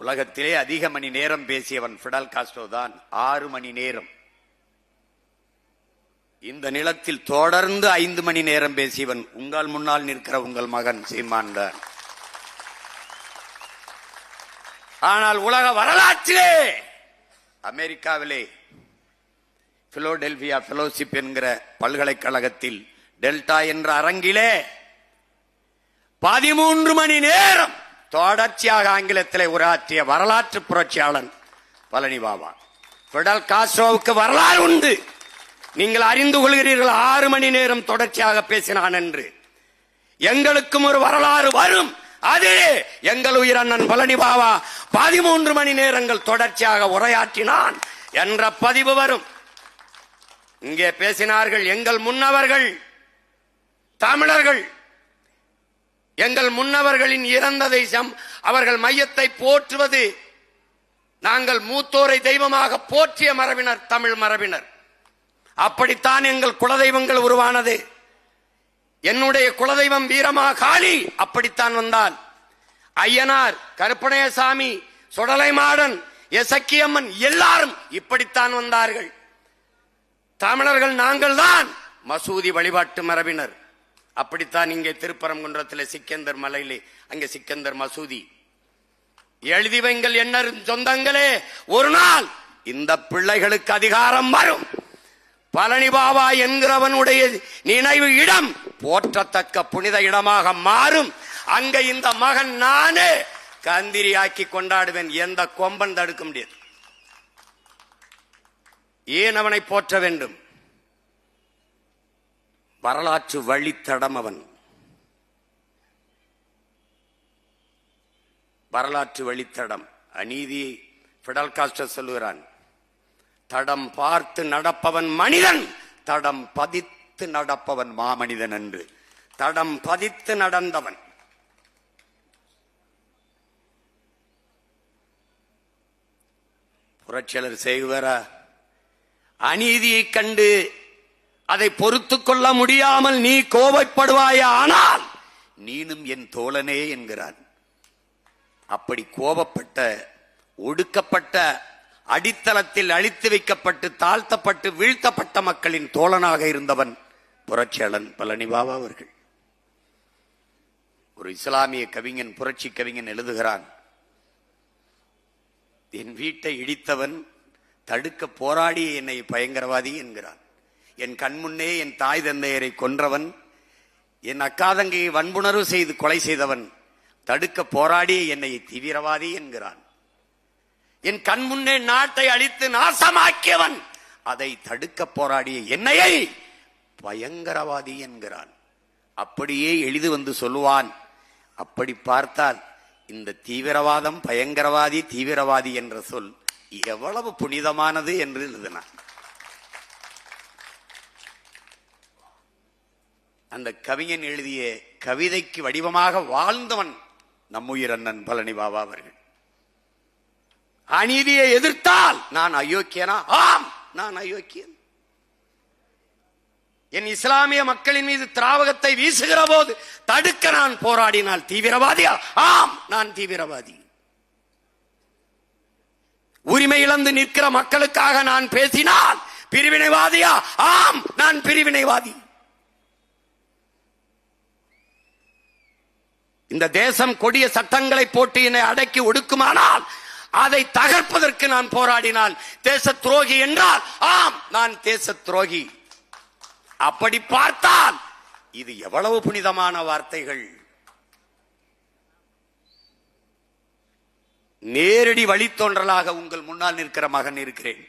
உலகத்திலே அதிக மணி நேரம் பேசியவன் ஃபிடல் காஸ்டோ தான் ஆறு மணி நேரம். இந்த நிலத்தில் தொடர்ந்து ஐந்து மணி நேரம் பேசியவன் உங்கள் முன்னால் நிற்கிற உங்கள் மகன் சீமான் தான். ஆனால் உலக வரலாற்றிலே அமெரிக்காவிலே பிலோடெல்பியா ஃபெலோஷிப் என்கிற பல்கலைக்கழகத்தில் டெல்டா என்ற அரங்கிலே பதிமூன்று மணி நேரம் தொடர்ச்சியாக ஆங்கிலத்தில் உரையாற்றிய வரலாற்று புரட்சியாளன் பழனி பாபா. பிடல் காஸ்ட்ரோவுக்கு வரலாறு உண்டு. நீங்கள் அறிந்து கொள்கிறீர்கள் ஆறு மணி நேரம் தொடர்ச்சியாக பேசினான் என்று எங்களுக்கும் ஒரு வரலாறு வரும். அது எங்கள் உயிர் அண்ணன் பழனி பாபா பதிமூன்று மணி நேரங்கள் தொடர்ச்சியாக உரையாற்றினான் என்ற பதிவு வரும். இங்கே பேசினார்கள் எங்கள் முன்னவர்கள் தமிழர்கள். எங்கள் முன்னவர்களின் இறந்த தேசம் அவர்கள் மையத்தை போற்றுவது. நாங்கள் மூத்தோரை தெய்வமாக போற்றிய மரபினர் தமிழ் மரபினர். அப்படித்தான் எங்கள் குலதெய்வங்கள் உருவானது. என்னுடைய குலதெய்வம் வீரமா காளி அப்படித்தான் வந்தான். ஐயனார் கருப்பணையசாமி சுடலை மாடன் எசக்கியம்மன் எல்லாரும் இப்படித்தான் வந்தார்கள். தமிழர்கள் நாங்கள் தான் மசூதி வழிபாட்டு மரபினர். அப்படித்தான் இங்கே திருப்பரங்குன்றத்தில் சிக்கந்தர் மலையிலே அங்கே சிக்கந்தர் மசூதி. எழுதி வைங்கள் என்ன சொந்தங்களே ஒரு நாள் இந்த பிள்ளைகளுக்கு அதிகாரம் வரும். பழனி பாபா என்கிறவனுடைய நினைவு இடம் போற்றத்தக்க புனித இடமாக மாறும். அங்க இந்த மகன் நானே கந்திரியாக்கி கொண்டாடுவேன். எந்த கொம்பன் தடுக்க முடியாது. ஏன் அவனை போற்ற வேண்டும்? வரலாற்று வழித்தடம் அவன். வரலாற்று வழித்தடம். அநீதி பிடல் காஸ்டர் சொல்லுகிறான். தடம் பார்த்து நடப்பவன் மனிதன் தடம் பதித்து நடப்பவன் மாமனிதன் என்று. தடம் பதித்து நடந்தவன். புரட்சியாளர் செய்வரா? அநீதியை கண்டு அதை பொறுத்து கொள்ள முடியாமல் நீ கோபப்படுவாயா ஆனால் நீனும் என் தோழனே என்கிறான். அப்படி கோபப்பட்ட ஒடுக்கப்பட்ட அடித்தளத்தில் அழித்து வைக்கப்பட்டு தாழ்த்தப்பட்டு வீழ்த்தப்பட்ட மக்களின் தோழனாக இருந்தவன் புரட்சியாளன் பழனி பாபா அவர்கள். ஒரு இஸ்லாமிய கவிஞன் புரட்சி கவிஞன் எழுதுகிறான் என் வீட்டை இடித்தவன் தடுக்க போராடி என்னை பயங்கரவாதி என்கிறான். என் கண்முன்னே என் தாய் தந்தையரை கொன்றவன் என் அக்காதங்கையை வன்புணர்வு செய்து கொலை செய்தவன் தடுக்க போராடிய என்னை தீவிரவாதி என்கிறான். என் கண் முன்னே நாட்டை அழித்து நாசமாக்கியவன் அதை தடுக்க போராடிய என்னையை பயங்கரவாதி என்கிறான். அப்படியே எளிது வந்து சொல்லுவான். அப்படி பார்த்தால் இந்த தீவிரவாதம் பயங்கரவாதி தீவிரவாதி என்ற சொல் எவ்வளவு புனிதமானது என்று எழுதினான். அந்த கவிஞன் எழுதிய கவிதைக்கு வடிவமாக வாழ்ந்தவன் நம்முயிர் அண்ணன் பழனி பாபா அவர்கள். அநீதியை எதிர்த்தால் நான் அயோக்கியனா? ஆம் நான் அயோக்கியன். என் இஸ்லாமிய மக்களின் மீது திராவகத்தை வீசுகிற போது தடுக்க நான் போராடினால் தீவிரவாதியா? ஆம் நான் தீவிரவாதி. உரிமை இழந்து நிற்கிற மக்களுக்காக நான் பேசினால் பிரிவினைவாதியா? ஆம் நான் பிரிவினைவாதி. இந்த தேசம் கொடிய சட்டங்களை போட்டு என்னை அடக்கி ஒடுக்குமானால் அதை தகர்ப்பதற்கு நான் போராடினால் தேச துரோகி என்றால் ஆம் நான் தேச துரோகி அப்படி பார்த்தால் இது எவ்வளவு புனிதமான வார்த்தைகள். நேரடி வழித்தோன்றலாக உங்கள் முன்னால் நிற்கிற மகன் இருக்கிறேன்.